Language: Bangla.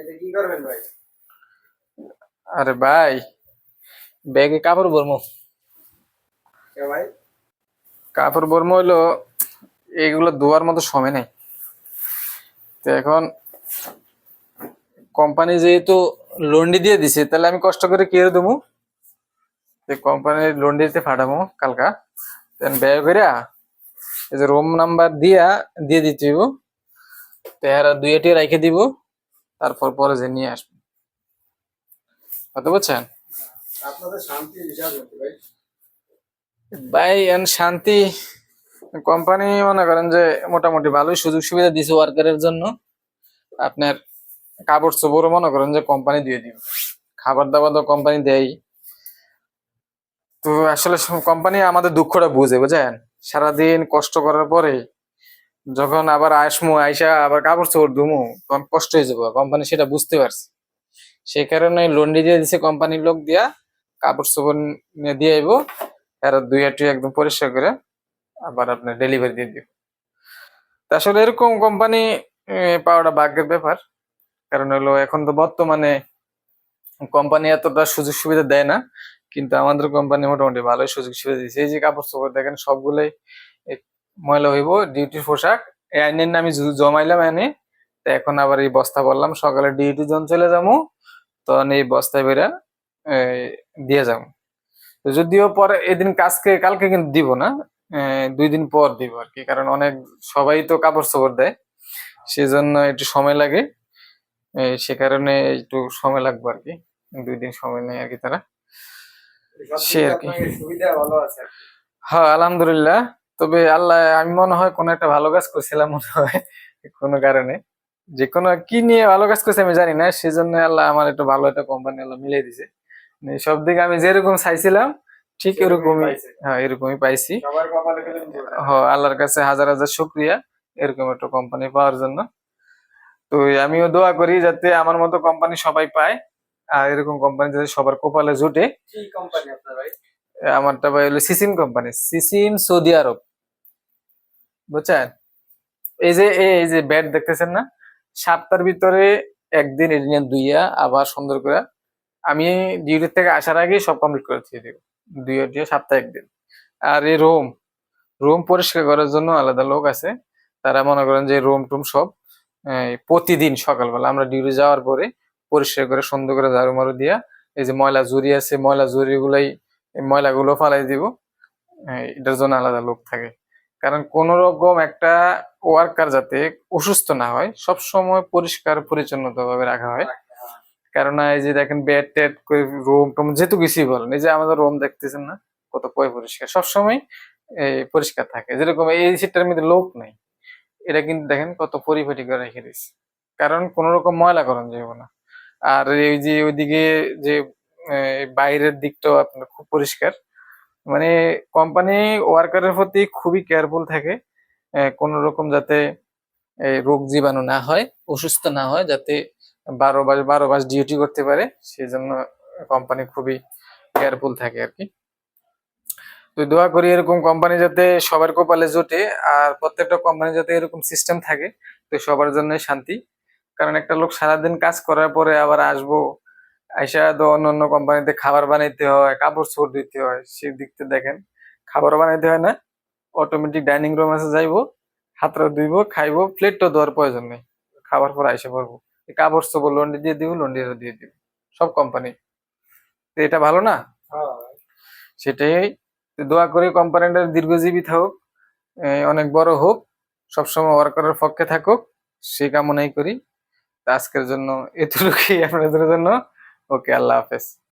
এটা কি করবেন ভাই? আরে ভাই ব্যাগে কাপড় ভরমো ভাই? কাপড় ভরমো হইল এগুলো ধোয়ার মতো সময় নেই। তো এখন কোম্পানি যেহেতু লন্ডি দিয়ে দিছে তাহলে আমি কষ্ট করে কে দেবো কোম্পানির লন্ডি দিতে ফাটামো কালকা। ব্যয় করে এই যে রুম নাম্বার দিয়া দিয়ে দিতে হইব। তেহারা দুই এটি রেখে দিব। তারপর পরে যে নিয়ে আসব। কত বুঝছেন ভাই। এন শান্তি কোম্পানি মনে করেন যে মোটামুটি ভালোই সুযোগ সুবিধা দিছে ওয়ার্কারের জন্য। আপনার কাপড় চোপড়ও মনে করেন যে কোম্পানি দিয়ে দিবে। খাবার দাবার তো কোম্পানি দেয় তো আসলে কোম্পানি আমাদের দুঃখটা বুঝে বুঝেন? সারাদিন কষ্ট করার পরে যখন আবার আসমু, আইসা আবার কাপড় চোপড় ধুমু, তখন কষ্ট হয়ে যাব কোম্পানি সেটা বুঝতে পারছে। সেই কারণে লন্ডি দিয়ে দিছে কোম্পানির লোক দিয়া কাপড় চোপড় নিয়ে দিয়ে আইবো আর দুই হাটি একদম পরিষ্কার করে আবার আপনার ডেলিভারি দিয়ে দিব। আসলে এরকম কোম্পানি পাওয়াটা ভাগ্যের ব্যাপার। কারণ হলো এখন তো বর্তমানে কোম্পানি এতটা সুযোগ সুবিধা দেয় না, কিন্তু আমাদের কোম্পানি মোটামুটি ভালোই সুযোগ সুবিধা দিয়েছে এই যে কাপড় চোপড় দেখেন, সবগুলোই ময়লা হইব ডিউটির পোশাক এই আইনের আমি জমাইলাম এনে তো এখন আবার এই বস্তা বললাম সকালে ডিউটি জন চলে যাব তখন এই বস্তায় বেরা দিয়ে যাব তো যদিও পরে এদিন কাজকে কালকে কিন্তু দিব না। দুই দিন পর দিব আর কি। কারণ অনেক সবাই তো কাপড় চোপড় দেয়। সেজন্য একটু সময় লাগে। সে কারণে একটু সময় লাগবে আর কি। দুই দিন সময় নেই আর কি তারা। সে আর কি। সুবিধা ভালো আছে আর কি। হ্যাঁ আলহামদুলিল্লাহ। তবে আল্লাহ আমি মনে হয় কোনো একটা ভালো কাজ করছিলাম মনে হয় কোনো কারণে। যে কোনো কি নিয়ে ভালো কাজ করছে আমি জানি না সেজন্য আল্লাহ আমার একটা ভালো একটা কোম্পানি আল্লাহ মিলিয়ে দিছে। মানে সব দিকে আমি যেরকম চাইছিলাম ঠিক এরকমই হ্যাঁ এরকমই পাইছি। সবার কপালে খেলেন জোড়া। হ আল্লাহর কাছে হাজার হাজার শুক্রিয়া এরকম একটা কোম্পানি পাওয়ার জন্য। তো আমিও দোয়া করি যাতে আমার মতো কোম্পানি সবাই পায় আর এরকম কোম্পানি যাতে সবার কপালে জুটে। আমারটা ভাই হলো সিসিম কোম্পানি সিসিম সৌদি আরব। বুঝছেন? এই যে এই যে ব্যাট দেখতেছেন না? সাতটার ভিতরে একদিন এডিনিয়ান দুইয়া আবার সুন্দর করে আমি ডিউটি থেকে আসার আগে সব কমপ্লিট করে দিয়ে দিব। দুইয়া দিয়ে সপ্তাহে একদিন। আর এই রুম রুম পরিষ্কার করার জন্য আলাদা লোক আছে। তারা মনে করেন যে রুম টুম সব প্রতিদিন সকালবেলা আমরা ডিউটি যাওয়ার পরে পরিষ্কার করে সুন্দর করে ঝাড়ু মারু দিয়া এই যে ময়লা জুড়ি আছে, ময়লা জুড়ি ময়লাগুলো ফালাই দিব। এটার জন্য আলাদা লোক থাকে। কারণ কোন রকম একটা ওয়ার্কার যাতে অসুস্থ না হয়, সব সময় পরিষ্কার পরিচ্ছন্নতা ভাবে রাখা হয়। কারণ এই যে দেখেন বেড টেড রুম টুম, যেহেতু কিছুই বলেন, এই যে আমাদের রুম দেখতেছেন না, কত পয় পরিষ্কার। সবসময় এই পরিষ্কার থাকে। যেরকম এই সিটটার মধ্যে লোক নাই, এটা কিন্তু দেখেন কত পরিপাটি করে রেখে দিচ্ছে কারণ কোন রকম ময়লা করণ যাবে না। আর এই যে ওইদিকে যে বাইরের দিকটাও আপনার খুব পরিষ্কার। মানে কোম্পানি ওয়ার্কারের প্রতি খুবই কেয়ারফুল থাকে কোন রকম যাতে রোগ জীবাণু না হয়, অসুস্থ না হয়, যাতে বারো মাস বারো মাস ডিউটি করতে পারে সেই জন্য কোম্পানি খুবই কেয়ারফুল থাকে আর কি। তো দোয়া করি এরকম কোম্পানি যাতে সবার কপালে জোটে, আর প্রত্যেকটা কোম্পানি যাতে এরকম সিস্টেম থাকে, তো সবার জন্য শান্তি। কারণ একটা লোক সারাদিন কাজ করার পরে আবার আসব আইসা তো অন্য অন্য কোম্পানিতে খাবার বানাইতে হয়, কাপড় চোপড় দিতে হয় সেই দিকতে দেখেন। খাবার বানাইতে হয় না অটোমেটিক ডাইনিং রুম আছে, যাইবো, হাতটা ধুইবো, খাইবো প্লেটটা ধোয়ার প্রয়োজন নেই। খাবার পর আইসা পড়ব। কাপড় চোপড় লন্ডি দিয়ে দিব লন্ডিটা দিয়ে দিব। সব কোম্পানি। তো এটা ভালো না? সেটাই। দোয়া করি কোম্পানিটার দীর্ঘজীবী থাকুক অনেক বড় হোক, সবসময় ওয়ার্কারের পক্ষে থাকুক সেই কামনাই করি। আজকের জন্য এতটুকুই আপনাদের জন্য। ওকে আল্লাহ হাফেজ